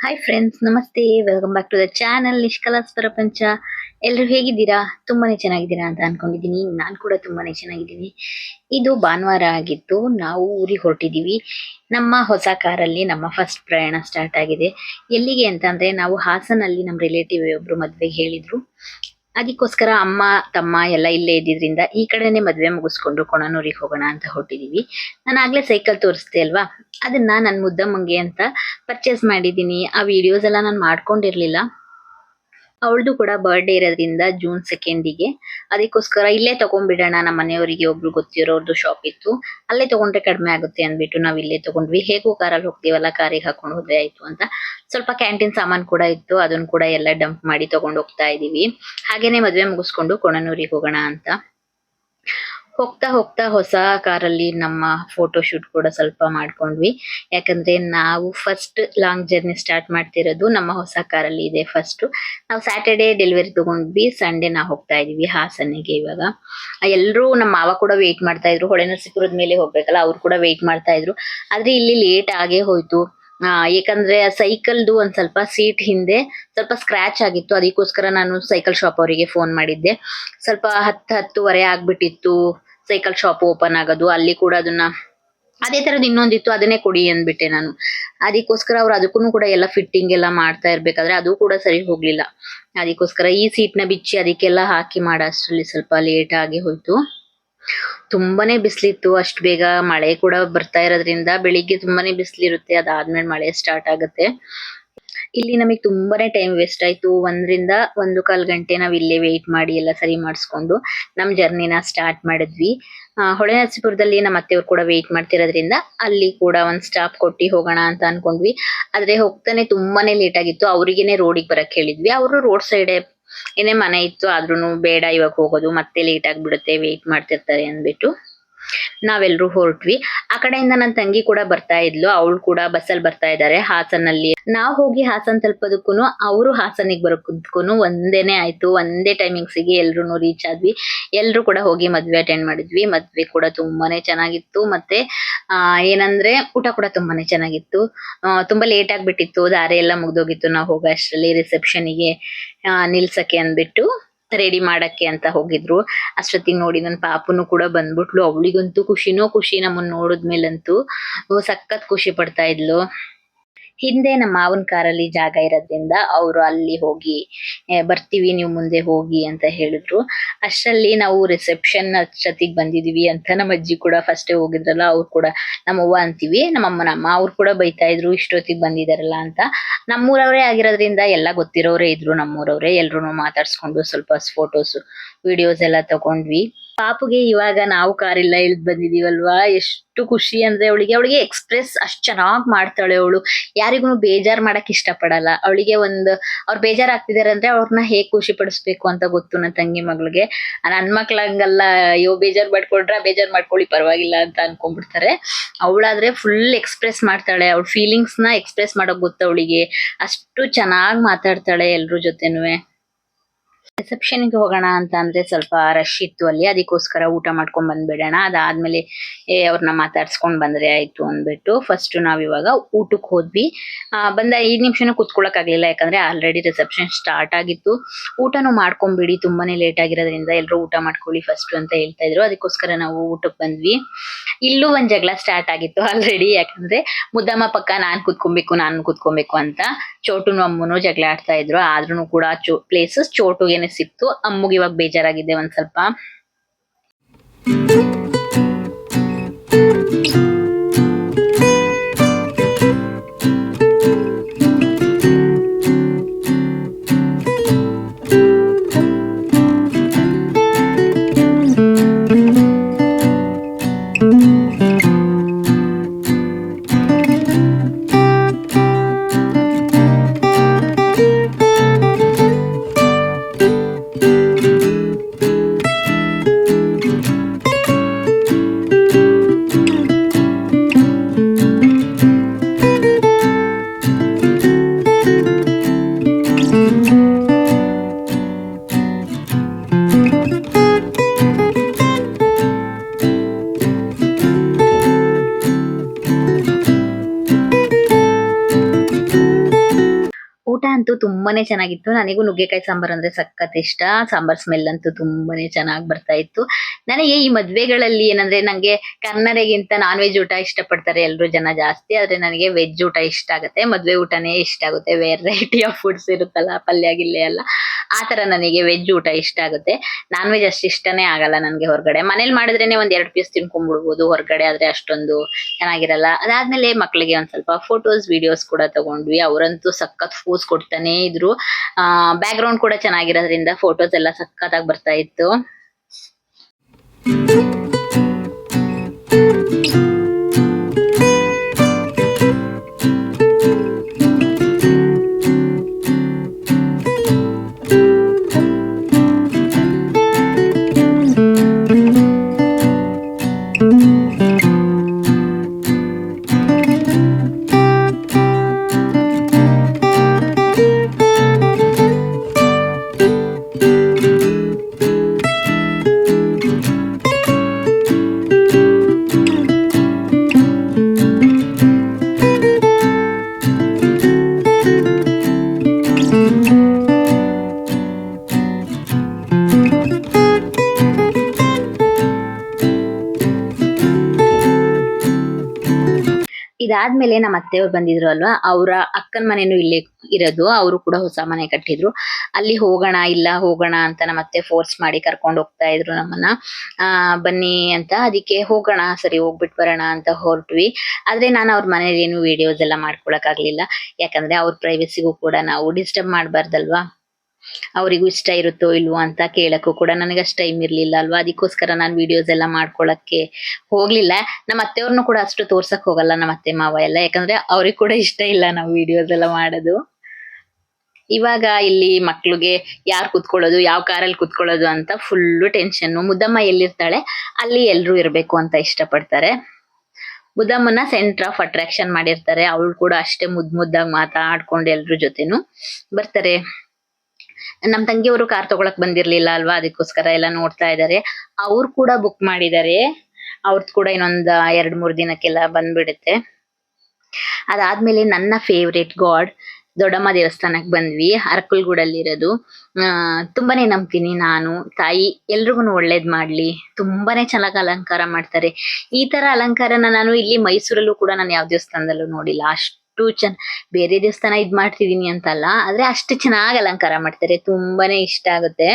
Hi friends ನಮಸ್ತೆ. Welcome back to the channel ನಿಷ್ಕಲಾಸ್ ಪ್ರಪಂಚ. ಎಲ್ಲರೂ ಹೇಗಿದ್ದೀರಾ? ತುಂಬಾನೇ ಚೆನ್ನಾಗಿದ್ದೀರಾ ಅಂತ ಅನ್ಕೊಂಡಿದ್ದೀನಿ. ನಾನು ಕೂಡ ತುಂಬಾನೇ ಚೆನ್ನಾಗಿದ್ದೀನಿ. ಇದು ಭಾನುವಾರ ಆಗಿತ್ತು. ನಾವು ಊರಿಗೆ ಹೊರಟಿದ್ದೀವಿ. ನಮ್ಮ ಹೊಸ ಕಾರಲ್ಲಿ ನಮ್ಮ ಫಸ್ಟ್ ಪ್ರಯಾಣ ಸ್ಟಾರ್ಟ್ ಆಗಿದೆ. ಎಲ್ಲಿಗೆ ಅಂತಂದ್ರೆ ನಾವು ಹಾಸನಲ್ಲಿ ನಮ್ಮ ರಿಲೇಟಿವ್ ಒಬ್ರು ಮದ್ವೆಗೆ ಹೇಳಿದ್ರು. ಅದಕ್ಕೋಸ್ಕರ ಅಮ್ಮ, ತಮ್ಮ ಎಲ್ಲ ಇಲ್ಲೇ ಇದ್ದಿದ್ರಿಂದ ಈ ಕಡೆನೆ ಮದ್ವೆ ಮುಗಿಸ್ಕೊಂಡು ಕೊಣನೂರಿಗೆ ಹೋಗೋಣ ಅಂತ ಹೊಟ್ಟಿದೀವಿ ನಾನು ಆಗ್ಲೇ ಸೈಕಲ್ ತೋರಿಸ್ದೆ ಅಲ್ವಾ? ಅದನ್ನ ನನ್ನ ಮುದ್ದಮ್ಮಂಗೆ ಅಂತ ಪರ್ಚೇಸ್ ಮಾಡಿದ್ದೀನಿ. ಆ ವಿಡಿಯೋಸ್ ಎಲ್ಲ ನಾನು ಮಾಡ್ಕೊಂಡಿರ್ಲಿಲ್ಲ. ಅವಳದು ಕೂಡ ಬರ್ಡೇ ಇರೋದ್ರಿಂದ ಜೂನ್ ಸೆಕೆಂಡಿಗೆ ಅದಕ್ಕೋಸ್ಕರ ಇಲ್ಲೇ ತಗೊಂಡ್ಬಿಡೋಣ ನಮ್ಮ ಮನೆಯವರಿಗೆ ಒಬ್ರು ಗೊತ್ತಿರೋರ್ದು ಶಾಪ್ ಇತ್ತು. ಅಲ್ಲೇ ತಗೊಂಡ್ರೆ ಕಡಿಮೆ ಆಗುತ್ತೆ ಅಂದ್ಬಿಟ್ಟು ನಾವು ಇಲ್ಲೇ ತಗೊಂಡ್ವಿ. ಹೇಗೂ ಕಾರಲ್ಲಿ ಹೋಗ್ತೀವಲ್ಲ, ಕಾರಿಗೆ ಹಾಕೊಂಡು ಹೋದ್ರೆ ಆಯ್ತು ಅಂತ. ಸ್ವಲ್ಪ ಕ್ಯಾಂಟೀನ್ ಸಾಮಾನ್ ಕೂಡ ಇತ್ತು ಅದನ್ನ ಕೂಡ ಎಲ್ಲ ಡಂಪ್ ಮಾಡಿ ತಗೊಂಡು ಹೋಗ್ತಾ ಇದೀವಿ. ಹಾಗೇನೆ ಮದುವೆ ಮುಗಿಸ್ಕೊಂಡು ಕೊಣನೂರಿಗೆ ಹೋಗೋಣ ಅಂತ. ಹೋಗ್ತಾ ಹೋಗ್ತಾ ಹೊಸ ಕಾರಲ್ಲಿ ನಮ್ಮ ಫೋಟೋ ಶೂಟ್ ಕೂಡ ಸ್ವಲ್ಪ ಮಾಡ್ಕೊಂಡ್ವಿ. ಯಾಕಂದ್ರೆ ನಾವು ಫಸ್ಟ್ ಲಾಂಗ್ ಜರ್ನಿ ಸ್ಟಾರ್ಟ್ ಮಾಡ್ತಿರೋದು ನಮ್ಮ ಹೊಸ ಕಾರಲ್ಲಿ ಇದೆ ಫಸ್ಟ್ ನಾವು ಸ್ಯಾಟರ್ಡೆ ಡೆಲಿವರಿ ತಗೊಂಡ್ವಿ ಸಂಡೇ ನಾವು ಹೋಗ್ತಾ ಇದೀವಿ ಹಾಸನಿಗೆ ಇವಾಗ. ಎಲ್ಲರೂ ನಮ್ಮ ಮಾವ ಕೂಡ ವೇಟ್ ಮಾಡ್ತಾ ಇದ್ರು. ಹೊಳೆನರಸೀಪುರದ ಮೇಲೆ ಹೋಗ್ಬೇಕಲ್ಲ, ಅವ್ರು ಕೂಡ ವೇಟ್ ಮಾಡ್ತಾ ಇದ್ರು. ಆದ್ರೆ ಇಲ್ಲಿ ಲೇಟ್ ಆಗೇ ಹೋಯ್ತು. ಆ ಯಾಕಂದ್ರೆ ಸೈಕಲ್ದು ಒಂದ್ ಸ್ವಲ್ಪ ಸೀಟ್ ಹಿಂದೆ ಸ್ವಲ್ಪ ಸ್ಕ್ರಾಚ್ ಆಗಿತ್ತು. ಅದಕ್ಕೋಸ್ಕರ ನಾನು ಸೈಕಲ್ ಶಾಪ್ ಅವರಿಗೆ ಫೋನ್ ಮಾಡಿದ್ದೆ. ಸ್ವಲ್ಪ ಹತ್ತು ಹತ್ತುವರೆ ಆಗ್ಬಿಟ್ಟಿತ್ತು ಸೈಕಲ್ ಶಾಪ್ ಓಪನ್ ಆಗೋದು. ಅಲ್ಲಿ ಕೂಡ ಅದನ್ನ ಅದೇ ತರದ್ ಇನ್ನೊಂದಿತ್ತು, ಅದನ್ನೇ ಕೊಡಿ ಅಂದ್ಬಿಟ್ಟೆ ನಾನು. ಅದಕ್ಕೋಸ್ಕರ ಅವ್ರು ಅದಕ್ಕೂ ಕೂಡ ಎಲ್ಲ ಫಿಟ್ಟಿಂಗ್ ಎಲ್ಲ ಮಾಡ್ತಾ ಇರ್ಬೇಕಾದ್ರೆ ಅದು ಕೂಡ ಸರಿ ಹೋಗ್ಲಿಲ್ಲ. ಅದಕ್ಕೋಸ್ಕರ ಈ ಸೀಟ್ನ ಬಿಚ್ಚಿ ಅದಕ್ಕೆಲ್ಲ ಹಾಕಿ ಮಾಡೋ ಸ್ವಲ್ಪ ಲೇಟ್ ಆಗಿ ಹೋಯ್ತು. ತುಂಬಾನೇ ಬಿಸಿಲಿತ್ತು, ಅಷ್ಟು ಬೇಗ ಮಳೆ ಕೂಡ ಬರ್ತಾ ಇರೋದ್ರಿಂದ ಬೆಳಿಗ್ಗೆ ತುಂಬಾನೇ ಬಿಸಿಲಿರುತ್ತೆ, ಅದಾದ್ಮೇಲೆ ಮಳೆ ಸ್ಟಾರ್ಟ್ ಆಗುತ್ತೆ. ಇಲ್ಲಿ ನಮಗೆ ತುಂಬಾನೇ ಟೈಮ್ ವೇಸ್ಟ್ ಆಯ್ತು, ಒಂದರಿಂದ ಒಂದು ಕಾಲ್ ಗಂಟೆ ನಾವ್ ಇಲ್ಲೇ ವೇಟ್ ಮಾಡಿ ಎಲ್ಲ ಸರಿ ಮಾಡಿಸ್ಕೊಂಡು ನಮ್ ಜರ್ನಿನ ಸ್ಟಾರ್ಟ್ ಮಾಡಿದ್ವಿ. ಹೊಳೆನರಸೀಪುರದಲ್ಲಿ ನಮ್ಮ ಅತ್ತೆಯವ್ರು ಕೂಡ ವೇಟ್ ಮಾಡ್ತಿರೋದ್ರಿಂದ ಅಲ್ಲಿ ಕೂಡ ಒಂದ್ ಸ್ಟಾಪ್ ಕೊಟ್ಟಿ ಹೋಗೋಣ ಅಂತ ಅನ್ಕೊಂಡ್ವಿ. ಆದ್ರೆ ಹೋಗ್ತಾನೆ ತುಂಬಾನೇ ಲೇಟ್ ಆಗಿತ್ತು, ಅವರಿಗೇನೆ ರೋಡಿಗೆ ಬರಕ್ ಹೇಳಿದ್ವಿ. ಅವರು ರೋಡ್ ಸೈಡ್ ಏನೇ ಮನೆ ಇತ್ತು ಆದ್ರೂನು ಬೇಡ ಇವಾಗ ಹೋಗೋದು ಮತ್ತೆ ಲೇಟ್ ಆಗ್ಬಿಡುತ್ತೆ ವೇಟ್ ಮಾಡ್ತಿರ್ತಾರೆ ಅಂದ್ಬಿಟ್ಟು. ನಾವೆಲ್ಲರೂ ಹೊರಟ್ವಿ. ಆ ಕಡೆಯಿಂದ ನನ್ನ ತಂಗಿ ಕೂಡ ಬರ್ತಾ ಇದ್ಲು. ಅವಳು ಕೂಡ ಬಸ್ಸಲ್ಲಿ ಬರ್ತಾ ಇದ್ದಾರೆ ಹಾಸನಲ್ಲಿ. ನಾವು ಹೋಗಿ ಹಾಸನ್ ತಲುಪೋದಕ್ಕೂ ಅವರು ಹಾಸನಿಗೆ ಬರೋದಕ್ಕೂ ಒಂದೇನೆ ಆಯ್ತು. ಒಂದೇ ಟೈಮಿಂಗ್ಸಿಗೆ ಎಲ್ರು ರೀಚ್ ಆದ್ವಿ. ಎಲ್ರು ಕೂಡ ಹೋಗಿ ಮದ್ವೆ ಅಟೆಂಡ್ ಮಾಡಿದ್ವಿ. ಮದ್ವೆ ಕೂಡ ತುಂಬಾನೇ ಚೆನ್ನಾಗಿತ್ತು. ಮತ್ತೆ ಏನಂದ್ರೆ ಊಟ ಕೂಡ ತುಂಬಾನೇ ಚೆನ್ನಾಗಿತ್ತು. ತುಂಬಾ ಲೇಟ್ ಆಗಿಬಿಟ್ಟಿತ್ತು. ದಾರಿ ಎಲ್ಲ ಮುಗ್ದೋಗಿತ್ತು. ನಾವು ಹೋಗೋ ಅಷ್ಟರಲ್ಲಿ ರಿಸೆಪ್ಷನ್ಗೆ ನಿಲ್ಸಕ್ಕೆ ಅಂದ್ಬಿಟ್ಟು. ರೆಡಿ ಮಾಡಕ್ಕೆ ಅಂತ ಹೋಗಿದ್ರು. ಅಷ್ಟೊತ್ತಿಗೆ ನೋಡಿ ನನ್ನ ಪಾಪುನು ಕೂಡ ಬಂದ್ಬಿಟ್ಲು. ಅವಳಿಗಂತೂ ಖುಷಿನೋ ಖುಷಿ ನಮ್ಮನ್ನ ನೋಡಿದ್ಮೇಲಂತೂ. ಸಖತ್ ಖುಷಿ ಪಡ್ತಾ ಇದ್ಲು. ಹಿಂದೆ ನಮ್ಮ ಮಾವನ ಕಾರಲ್ಲಿ ಜಾಗ ಇರೋದ್ರಿಂದ ಅವರು ಅಲ್ಲಿ ಹೋಗಿ ಬರ್ತೀವಿ, ನೀವು ಮುಂದೆ ಹೋಗಿ ಅಂತ ಹೇಳಿದ್ರು. ಅಷ್ಟರಲ್ಲಿ ನಾವು ರಿಸೆಪ್ಷನ್ ಅಷ್ಟೊತ್ತಿಗೆ ಬಂದಿದೀವಿ ಅಂತ ನಮ್ಮ ಅಜ್ಜಿ ಕೂಡ ಫಸ್ಟೇ ಹೋಗಿದ್ರಲ್ಲ, ಅವ್ರು ಕೂಡ ನಮ್ಮವ್ವ ಅಂತೀವಿ ನಮ್ಮಮ್ಮ ನಮ್ಮ ಅವ್ರು ಕೂಡ ಬೈತಾ ಇದ್ರು, ಇಷ್ಟೊತ್ತಿಗೆ ಬಂದಿದಾರಲ್ಲ ಅಂತ. ನಮ್ಮೂರವರೇ ಆಗಿರೋದ್ರಿಂದ ಎಲ್ಲ ಗೊತ್ತಿರೋರೇ ಇದ್ರು, ನಮ್ಮೂರವರೇ. ಎಲ್ರು ಮಾತಾಡ್ಸ್ಕೊಂಡು ಸ್ವಲ್ಪ ಫೋಟೋಸ್ ವಿಡಿಯೋಸ್ ಎಲ್ಲ ತಗೊಂಡ್ವಿ. ಪಾಪುಗೆ ಇವಾಗ ನಾವು ಕಾರಿಲ್ಲ ಇಳಿದ್ ಬಂದಿದೀವಲ್ವಾ? ಎಷ್ಟು ಖುಷಿ ಅಂದ್ರೆ ಅವಳಿಗೆ ಅವಳಿಗೆ ಎಕ್ಸ್ಪ್ರೆಸ್ ಅಷ್ಟ್ ಚೆನ್ನಾಗ್ ಮಾಡ್ತಾಳೆ ಅವಳು. ಯಾರಿಗೂ ಬೇಜಾರ್ ಮಾಡಕ್ ಇಷ್ಟ ಪಡಲ್ಲ ಅವಳಿಗೆ ಒಂದು, ಅವ್ರು ಬೇಜಾರ್ ಆಗ್ತಿದಾರೆ ಅಂದ್ರೆ ಅವ್ರನ್ನ ಹೇಗ್ ಖುಷಿ ಪಡಿಸ್ಬೇಕು ಅಂತ ಗೊತ್ತು ನನ್ನ ತಂಗಿ ಮಗಳಿಗೆ. ನನ್ ಮಕ್ಳಂಗಲ್ಲ ಅಯ್ಯೋ ಬೇಜಾರ್ ಮಾಡ್ಕೊಂಡ್ರ ಬೇಜಾರ್ ಮಾಡ್ಕೊಳ್ಳಿ, ಪರವಾಗಿಲ್ಲ ಅಂತ ಅನ್ಕೊಂಡ್ಬಿಡ್ತಾರೆ. ಅವಳಾದ್ರೆ ಫುಲ್ ಎಕ್ಸ್ಪ್ರೆಸ್ ಮಾಡ್ತಾಳೆ. ಅವಳ ಫೀಲಿಂಗ್ಸ್ನ ಎಕ್ಸ್ಪ್ರೆಸ್ ಮಾಡೋಕ್ ಗೊತ್ತು ಅವಳಿಗೆ. ಅಷ್ಟು ಚೆನ್ನಾಗ್ ಮಾತಾಡ್ತಾಳೆ ಎಲ್ರ ಜೊತೆನುವೆ. ರಿಸೆಪ್ಷನ್ಗೆ ಹೋಗೋಣ ಅಂತ ಅಂದ್ರೆ ಸ್ವಲ್ಪ ರಶ್ ಇತ್ತು ಅಲ್ಲಿ. ಅದಕ್ಕೋಸ್ಕರ ಊಟ ಮಾಡ್ಕೊಂಡ್ ಬಂದ್ಬಿಡೋಣ. ಅದಾದ್ಮೇಲೆ, ಏ ಅವ್ರನ್ನ ಮಾತಾಡ್ಸ್ಕೊಂಡ್ ಬಂದ್ರೆ ಆಯ್ತು ಅಂದ್ಬಿಟ್ಟು ಫಸ್ಟ್ ನಾವ್ ಇವಾಗ ಊಟಕ್ಕೆ ಹೋದ್ವಿ. ಬಂದ ಐದ್ ನಿಮಿಷನೂ ಕುತ್ಕೊಳಕ್ ಆಗ್ಲಿಲ್ಲ ಯಾಕಂದ್ರೆ ಆಲ್ರೆಡಿ ರಿಸೆಪ್ಷನ್ ಸ್ಟಾರ್ಟ್ ಆಗಿತ್ತು. ಊಟನೂ ಮಾಡ್ಕೊಂಡ್ಬಿಡಿ, ತುಂಬಾನೇ ಲೇಟ್ ಆಗಿರೋದ್ರಿಂದ ಎಲ್ಲರೂ ಊಟ ಮಾಡ್ಕೊಳ್ಳಿ ಫಸ್ಟ್ ಅಂತ ಹೇಳ್ತಾ ಇದ್ರು. ಅದಕ್ಕೋಸ್ಕರ ನಾವು ಊಟಕ್ಕೆ ಬಂದ್ವಿ. ಇಲ್ಲೂ ಒಂದ್ ಜಗಳ ಸ್ಟಾರ್ಟ್ ಆಗಿತ್ತು ಆಲ್ರೆಡಿ ಯಾಕಂದ್ರೆ ಮುದ್ದಮ್ಮ ಪಕ್ಕ ನಾನ್ ಕುತ್ಕೊಬೇಕು ನಾನ್ ಕುತ್ಕೊಬೇಕು ಅಂತ. ಚೋಟುನು ಅಮ್ಮನು ಜಗಳ ಆಡ್ತಾ ಇದ್ರು. ಆದ್ರೂ ಕೂಡ ಚೋ ಪ್ಲೇಸಸ್ ಚೋಟುಗೇನೆ ಸಿಕ್ತು ಅಮ್ಮುಗೆ ಇವಾಗ ಬೇಜಾರಾಗಿದೆ ಒಂದ್ ಸ್ವಲ್ಪ. puta ಅಂತೂ ತುಂಬಾನೇ ಚೆನ್ನಾಗಿತ್ತು. ನನಗೂ ನುಗ್ಗೆಕಾಯಿ ಸಾಂಬಾರ್ ಅಂದ್ರೆ ಸಖತ್ ಇಷ್ಟ. ಸಾಂಬಾರ್ ಸ್ಮೆಲ್ ಅಂತೂ ತುಂಬಾನೇ ಚೆನ್ನಾಗಿ ಬರ್ತಾ ಇತ್ತು. ನನಗೆ ಈ ಮದ್ವೆಗಳಲ್ಲಿ ಏನಂದ್ರೆ ನಂಗೆ ಕನ್ನಡಗಿಂತ ನಾನ್ ವೆಜ್ ಊಟ ಇಷ್ಟಪಡ್ತಾರೆ ಎಲ್ರು ಜನ ಜಾಸ್ತಿ. ಆದ್ರೆ ನನಗೆ ವೆಜ್ ಊಟ ಇಷ್ಟ ಆಗುತ್ತೆ. ಮದ್ವೆ ಊಟನೇ ಇಷ್ಟ ಆಗುತ್ತೆ. ವೆರೈಟಿ ಆಫ್ ಫುಡ್ಸ್ ಇರುತ್ತಲ್ಲ, ಪಲ್ಯ, ಗಿಲ್ಲೆ ಎಲ್ಲ. ಆ ತರ ನನಗೆ ವೆಜ್ ಊಟ ಇಷ್ಟ ಆಗುತ್ತೆ. ನಾನ್ ವೆಜ್ ಅಷ್ಟು ಇಷ್ಟನೇ ಆಗಲ್ಲ ನನಗೆ ಹೊರಗಡೆ. ಮನೇಲಿ ಮಾಡಿದ್ರೇನೆ ಒಂದ್ ಎರಡ್ ಪೀಸ್ ತಿನ್ಕೊಂಡ್ಬಿಡ್ಬೋದು ಹೊರಗಡೆ. ಆದ್ರೆ ಅಷ್ಟೊಂದು ಚೆನ್ನಾಗಿರಲ್ಲ. ಅದಾದ್ಮೇಲೆ ಮಕ್ಕಳಿಗೆ ಒಂದ್ ಸ್ವಲ್ಪ ಫೋಟೋಸ್ ವಿಡಿಯೋಸ್ ಕೂಡ ತಗೊಂಡ್ವಿ. ಅವರಂತೂ ಸಖತ್ ಫೋಸ್ ಕೊಡ್ತಾನೆ ಇದ್ರು. ಬ್ಯಾಕ್ ಗ್ರೌಂಡ್ ಕೂಡ ಚೆನ್ನಾಗಿರೋದ್ರಿಂದ ಫೋಟೋಸ್ ಎಲ್ಲ ಸಖತ್ತಾಗಿ ಬರ್ತಾ ಇತ್ತು. ಇದಾದ್ಮೇಲೆ ನಮ್ಮ ಅತ್ತೆಯವ್ರು ಬಂದಿದ್ರು ಅಲ್ವಾ, ಅವರ ಅಕ್ಕನ ಮನೇನು ಇಲ್ಲೇ ಇರೋದು, ಅವರು ಕೂಡ ಹೊಸ ಮನೆ ಕಟ್ಟಿದ್ರು. ಅಲ್ಲಿ ಹೋಗೋಣ, ಇಲ್ಲ ಹೋಗೋಣ ಅಂತ ನಮ್ಮ ಅತ್ತೆ ಫೋರ್ಸ್ ಮಾಡಿ ಕರ್ಕೊಂಡು ಹೋಗ್ತಾ ಇದ್ರು ನಮ್ಮನ್ನ. ಆ, ಬನ್ನಿ ಅಂತ ಅದಕ್ಕೆ ಹೋಗೋಣ, ಸರಿ ಹೋಗ್ಬಿಟ್ ಬರೋಣ ಅಂತ ಹೊರಟ್ವಿ. ಆದ್ರೆ ನಾನು ಅವ್ರ ಮನೇಲಿ ಏನು ವಿಡಿಯೋಸ್ ಎಲ್ಲ ಮಾಡ್ಕೊಳಕ್ ಆಗ್ಲಿಲ್ಲ. ಯಾಕಂದ್ರೆ ಅವ್ರ ಪ್ರೈವಸಿಗೂ ಕೂಡ ನಾವು ಡಿಸ್ಟರ್ಬ್ ಮಾಡ್ಬಾರ್ದಲ್ವಾ. ಅವರಿಗೂ ಇಷ್ಟ ಇರುತ್ತೋ ಇಲ್ವೋ ಅಂತ ಕೇಳಕ್ಕೂ ಕೂಡ ನನಗೆ ಅಷ್ಟು ಟೈಮ್ ಇರಲಿಲ್ಲ ಅಲ್ವಾ? ಅದಕ್ಕೋಸ್ಕರ ನಾನು ವಿಡಿಯೋಸ್ ಎಲ್ಲ ಮಾಡ್ಕೊಳಕ್ಕೆ ಹೋಗ್ಲಿಲ್ಲ. ನಮ್ಮ ಅತ್ತೆಯವ್ರನ್ನೂ ಕೂಡ ಅಷ್ಟು ತೋರ್ಸಕ್ ಹೋಗಲ್ಲ ನಮ್ಮ ಅತ್ತೆ ಮಾವ ಎಲ್ಲ. ಯಾಕಂದ್ರೆ ಅವ್ರಿಗೆ ಕೂಡ ಇಷ್ಟ ಇಲ್ಲ ನಾವು ವಿಡಿಯೋಸ್ ಎಲ್ಲ ಮಾಡೋದು. ಇವಾಗ ಇಲ್ಲಿ ಮಕ್ಳಿಗೆ ಯಾರು ಕುತ್ಕೊಳ್ಳೋದು, ಯಾವ ಕಾರಲ್ಲಿ ಕುತ್ಕೊಳ್ಳೋದು ಅಂತ ಫುಲ್ಲು ಟೆನ್ಷನ್ ಮುದ್ದಮ್ಮ ಎಲ್ಲಿರ್ತಾಳೆ? ಅಲ್ಲಿ ಎಲ್ರು ಇರಬೇಕು ಅಂತ ಇಷ್ಟಪಡ್ತಾರೆ. ಮುದ್ದಮ್ಮನ ಸೆಂಟರ್ ಆಫ್ ಅಟ್ರಾಕ್ಷನ್ ಮಾಡಿರ್ತಾರೆ. ಅವಳು ಕೂಡ ಅಷ್ಟೇ ಮುದ್ದು ಮುದ್ದಾಗಿ ಮಾತಾಡ್ಕೊಂಡು ಎಲ್ರ ಜೊತೆನು ಬರ್ತಾರೆ. ನಮ್ ತಂಗಿಯವರು ಕಾರ್ ತಗೊಳಕ್ ಬಂದಿರ್ಲಿಲ್ಲ ಅಲ್ವಾ? ಅದಕ್ಕೋಸ್ಕರ ಎಲ್ಲ ನೋಡ್ತಾ ಇದಾರೆ. ಅವ್ರು ಕೂಡ ಬುಕ್ ಮಾಡಿದ್ದಾರೆ ಅವ್ರದ್ದು ಕೂಡ ಇನ್ನೊಂದ್ ಎರಡ್, ಮೂರ್ ದಿನಕ್ಕೆಲ್ಲ ಬಂದ್ಬಿಡುತ್ತೆ. ಅದಾದ್ಮೇಲೆ ನನ್ನ ಫೇವ್ರೇಟ್ ಗಾಡ್ ದೊಡ್ಡಮ್ಮ ದೇವಸ್ಥಾನಕ್ ಬಂದ್ವಿ. ಅರಕಲ್ಗೂಡಲ್ಲಿರೋದು. ತುಂಬಾನೇ ನಂಬ್ತೀನಿ ನಾನು. ತಾಯಿ ಎಲ್ರಿಗೂ ಒಳ್ಳೇದ್ ಮಾಡ್ಲಿ. ತುಂಬಾನೇ ಚೆನ್ನಾಗಿ ಅಲಂಕಾರ ಮಾಡ್ತಾರೆ. ಈ ತರ ಅಲಂಕಾರನ ನಾನು ಇಲ್ಲಿ ಮೈಸೂರಲ್ಲೂ ಕೂಡ ನಾನು ಯಾವ ದೇವಸ್ಥಾನದಲ್ಲೂ ನೋಡಿಲ್ಲ. ಅಷ್ಟು ಚೆನ್ನ ಬೇರೆ ದೇವಸ್ಥಾನ ಇದ್ ಮಾಡ್ತಿದೀನಿ ಅಂತಲ್ಲ, ಆದ್ರೆ ಅಷ್ಟು ಚೆನ್ನಾಗಿ ಅಲಂಕಾರ ಮಾಡ್ತಾರೆ, ತುಂಬಾನೇ ಇಷ್ಟ ಆಗುತ್ತೆ.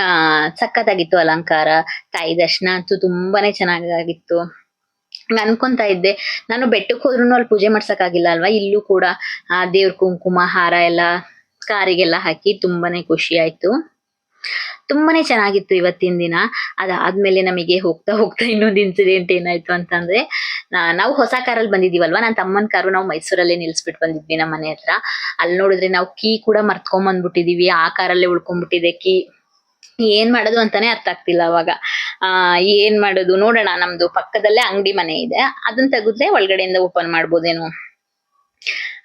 ಆ, ಸಖತ್ತಾಗಿತ್ತು ಅಲಂಕಾರ. ತಾಯಿ ದರ್ಶನ ಅಂತೂ ತುಂಬಾನೇ ಚೆನ್ನಾಗಾಗಿತ್ತು. ಅನ್ಕೊಂತ ಇದ್ದೆ, ನಾನು ಬೆಟ್ಟಕ್ಕೆ ಹೋದ್ರು ಅಲ್ಲಿ ಪೂಜೆ ಮಾಡ್ಸಕ್ಕಾಗಿಲ್ಲ ಅಲ್ವಾ? ಇಲ್ಲೂ ಕೂಡ ಆ ದೇವ್ರ ಕುಂಕುಮ, ಹಾರ ಎಲ್ಲ, ಕಾರಿಗೆಲ್ಲ ಹಾಕಿ ತುಂಬಾನೇ ಖುಷಿ ಆಯ್ತು. ತುಂಬಾನೇ ಚೆನ್ನಾಗಿತ್ತು ಇವತ್ತಿನ ದಿನ. ಅದಾದ್ಮೇಲೆ ನಮಗೆ ಹೋಗ್ತಾ ಹೋಗ್ತಾ ಇನ್ನೊಂದು ಇನ್ಸಿಡೆಂಟ್ ಏನಾಯ್ತು ಅಂತಂದ್ರೆ ನಾವು ಹೊಸ ಕಾರಲ್ಲಿ ಬಂದಿದೀವಲ್ವಾ ನನ್ನ ತಮ್ಮನ ಕಾರು ನಾವು ಮೈಸೂರಲ್ಲೇ ನಿಲ್ಸ್ಬಿಟ್ಟು ಬಂದಿದ್ವಿ ನಮ್ಮ ಮನೆ ಹತ್ರ. ಅಲ್ಲಿ ನೋಡಿದ್ರೆ ನಾವು ಕೀ ಕೂಡ ಮರ್ತ್ಕೊಂಡ್ ಬಂದ್ಬಿಟ್ಟಿದೀವಿ. ಆ ಕಾರಲ್ಲೇ ಉಳ್ಕೊಂಡ್ಬಿಟ್ಟಿದೆ ಕೀ. ಏನ್ ಮಾಡೋದು ಅಂತಾನೆ ಅರ್ಥ ಆಗ್ತಿಲ್ಲ ಅವಾಗ. ಆ, ಏನ್ ಮಾಡೋದು? ನೋಡೋಣ, ನಮ್ದು ಪಕ್ಕದಲ್ಲೇ ಅಂಗಡಿ ಮನೆ ಇದೆ. ಅದನ್ನ ತೆಗೆದ್ರೆ ಒಳಗಡೆಯಿಂದ ಓಪನ್ ಮಾಡ್ಬೋದೇನೋ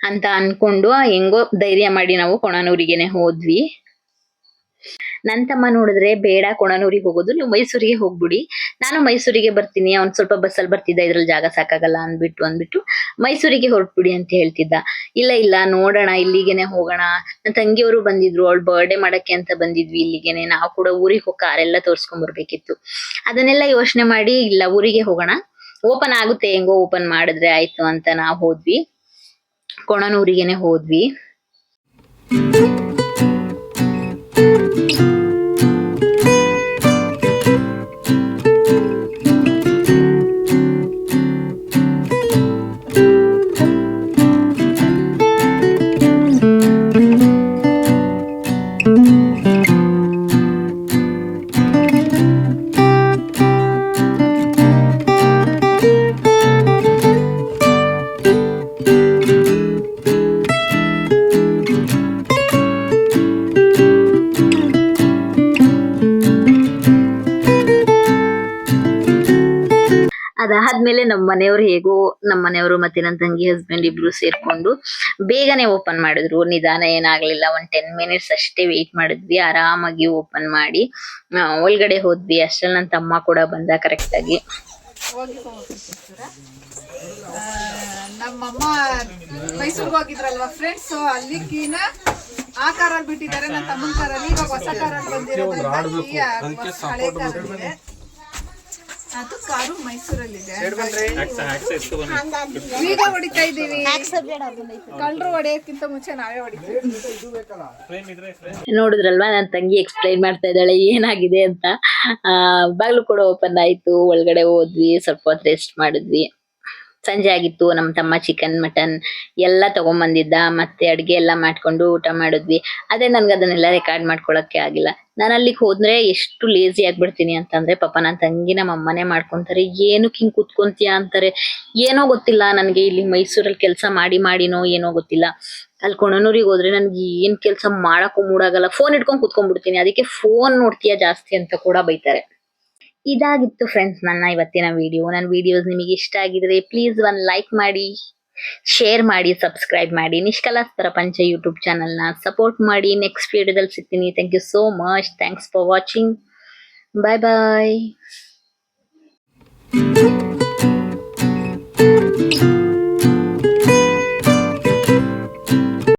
ಅಂತ ಅನ್ಕೊಂಡು ಹೆಂಗೋ ಧೈರ್ಯ ಮಾಡಿ ನಾವು ಕೊಣನೂರಿಗೆನೆ ಹೋದ್ವಿ. ನನ್ ತಮ್ಮ ನೋಡಿದ್ರೆ ಬೇಡ ಕೊಣನೂರಿಗೆ ಹೋಗೋದು, ನೀವು ಮೈಸೂರಿಗೆ ಹೋಗ್ಬಿಡಿ. ನಾನು ಮೈಸೂರಿಗೆ ಬರ್ತೀನಿ, ಅವ್ನ್ ಸ್ವಲ್ಪ ಬಸ್ಸಲ್ಲಿ ಬರ್ತಿದ್ದ, ಇದ್ರಲ್ಲಿ ಜಾಗ ಸಾಕಾಗಲ್ಲ ಅಂದ್ಬಿಟ್ಟು ಅಂದ್ಬಿಟ್ಟು ಮೈಸೂರಿಗೆ ಹೊರಟ್ಬಿಡಿ ಅಂತ ಹೇಳ್ತಿದ್ದ. ಇಲ್ಲ ಇಲ್ಲ, ನೋಡೋಣ, ಇಲ್ಲಿಗೆನೆ ಹೋಗೋಣ. ನನ್ನ ತಂಗಿಯವರು ಬಂದಿದ್ರು, ಅವಳು ಬರ್ಡೇ ಮಾಡಕ್ಕೆ ಅಂತ ಬಂದಿದ್ವಿ ಇಲ್ಲಿಗೆನೆ. ನಾವು ಕೂಡ ಊರಿಗೆ ಹೋಗಿ ಕಾರೆಲ್ಲ ತೋರ್ಸ್ಕೊಂಡ್ ಬರ್ಬೇಕಿತ್ತು. ಅದನ್ನೆಲ್ಲ ಯೋಚನೆ ಮಾಡಿ, ಇಲ್ಲ, ಊರಿಗೆ ಹೋಗೋಣ. ಓಪನ್ ಆಗುತ್ತೆ, ಹೆಂಗೋ ಓಪನ್ ಮಾಡಿದ್ರೆ ಆಯ್ತು ಅಂತ ನಾವು ಹೋದ್ವಿ. ಕೊಣನೂರಿಗೆನೆ ಹೋದ್ವಿ. thank you ಅದಾದ್ಮೇಲೆ ನಮ್ಮ ಮನೆಯವ್ರು ಹೇಗೋ ನಮ್ಮ ಮನೆಯವರು ಮತ್ತೆ ನನ್ನ ತಂಗಿ ಹಸ್ಬೆಂಡ್ ಇಬ್ರು ಸೇರ್ಕೊಂಡು ಬೇಗನೆ ಓಪನ್ ಮಾಡಿದ್ರು. ನಿಧಾನ ಏನಾಗ್ಲಿಲ್ಲ ಒಂದ್ ಟೆನ್ ಮಿನಿಟ್ಸ್ ಅಷ್ಟೇ ವೇಟ್ ಮಾಡಿದ್ವಿ. ಆರಾಮಾಗಿ ಓಪನ್ ಮಾಡಿ ಒಳಗಡೆ ಹೋದ್ವಿ. ಅಷ್ಟ್ರಲ್ಲಿ ನನ್ನ ತಮ್ಮ ಕೂಡ ಬಂದ ಕರೆಕ್ಟ್ ಆಗಿ. ನಮ್ಮಮ್ಮ ಮೈಸೂರ್ಗೆ ಹೋಗಿದ್ರಲ್ವಾ ಫ್ರೆಂಡ್ಸ್ ಅಲ್ಲಿಕ್ಕಿನ ಆ ಕಾರಲ್ಲಿ ಬಿಟ್ಟಿದ್ದಾರೆ. ನನ್ನ ತಮ್ಮನ ಕಾರಲ್ಲಿ. ಇವಾಗ ಹೊಸ ಕಾರಲ್ಲಿ ಬಂದಿರೋದ್ರಿಂದ ಈ ಹಳೆ ಕಾರಲ್ಲಿದೆ ಅದು ಕಾರು ಮೈಸೂರಲ್ಲಿದೆ. ಹೊಡಿತಾ ಇದ್ದೀವಿ. ಕಳ್ಳರು ಹೊಡೆಯೋಕ್ಕಿಂತ ಮುಂಚೆ ನಾವೇ ಹೊಡಿತೀವಿ. ನೋಡಿದ್ರಲ್ವಾ? ನನ್ನ ತಂಗಿ ಎಕ್ಸ್ಪ್ಲೈನ್ ಮಾಡ್ತಾ ಇದ್ದಾಳೆ ಏನಾಗಿದೆ ಅಂತ. ಆ, ಬಾಗ್ಲು ಕೂಡ ಓಪನ್ ಆಯ್ತು. ಒಳಗಡೆ ಹೋದ್ವಿ ಸ್ವಲ್ಪ ಹೊತ್ತು ರೆಸ್ಟ್ ಮಾಡಿದ್ವಿ. ಸಂಜೆ ಆಗಿತ್ತು ನಮ್ಮ ತಮ್ಮ ಚಿಕನ್ ಮಟನ್ ಎಲ್ಲ ತಗೊಂಬಂದಿದ್ದ. ಮತ್ತೆ ಅಡುಗೆ ಎಲ್ಲ ಮಾಡ್ಕೊಂಡು ಊಟ ಮಾಡಿದ್ವಿ. ಅದೇ ನನ್ಗೆ ಅದನ್ನೆಲ್ಲ ರೆಕಾರ್ಡ್ ಮಾಡ್ಕೊಳಕ್ಕೆ ಆಗಿಲ್ಲ. ನಾನು ಅಲ್ಲಿಗೆ ಹೋದ್ರೆ ಎಷ್ಟು ಲೇಜಿ ಆಗ್ಬಿಡ್ತೀನಿ ಅಂತಂದ್ರೆ ಪಾಪ ನನ್ನ ತಂಗಿ ನಮ್ಮ ಅಮ್ಮನೇ ಮಾಡ್ಕೊಂತಾರೆ. ಏನಕ್ಕೆ ಹಿಂಗ್ ಕುತ್ಕೊಂತೀಯ? ಅಂತಾರೆ. ಏನೋ ಗೊತ್ತಿಲ್ಲ, ನನಗೆ ಇಲ್ಲಿ ಮೈಸೂರಲ್ಲಿ ಕೆಲಸ ಮಾಡಿ, ಮಾಡಿನೋ ಏನೋ ಗೊತ್ತಿಲ್ಲ. ಅಲ್ಲಿ ಕೊಣನೂರಿಗೆ ಹೋದ್ರೆ ನನ್ಗೆ ಏನ್ ಕೆಲಸ ಮಾಡಕ್ಕೂ ಮೂಡಾಗಲ್ಲ. ಫೋನ್ ಇಟ್ಕೊಂಡ್ ಕುತ್ಕೊಂಡ್ಬಿಡ್ತೀನಿ. ಅದಕ್ಕೆ ಫೋನ್ ನೋಡ್ತೀಯ ಜಾಸ್ತಿ ಅಂತ ಕೂಡ ಬೈತಾರೆ. ಇದಾಗಿತ್ತು ಫ್ರೆಂಡ್ಸ್ ನನ್ನ ಇವತ್ತಿನ ವಿಡಿಯೋ ನನ್ನ ವಿಡಿಯೋಸ್ ನಿಮಗೆ ಇಷ್ಟ ಆಗಿದ್ರೆ ಪ್ಲೀಸ್ ಒಂದು ಲೈಕ್ ಮಾಡಿ. ಶೇರ್ ಮಾಡಿ ಸಬ್ಸ್ಕ್ರೈಬ್ ಮಾಡಿ. ನಿಷ್ಕಲಾಸ್ತರ ಪ್ರಪಂಚ ಯೂಟ್ಯೂಬ್ ಚಾನಲ್ನ ಸಪೋರ್ಟ್ ಮಾಡಿ. ನೆಕ್ಸ್ಟ್ ವಿಡಿಯೋದಲ್ಲಿ ಸಿಗ್ತೀನಿ. Thank you so much thanks for watching bye bye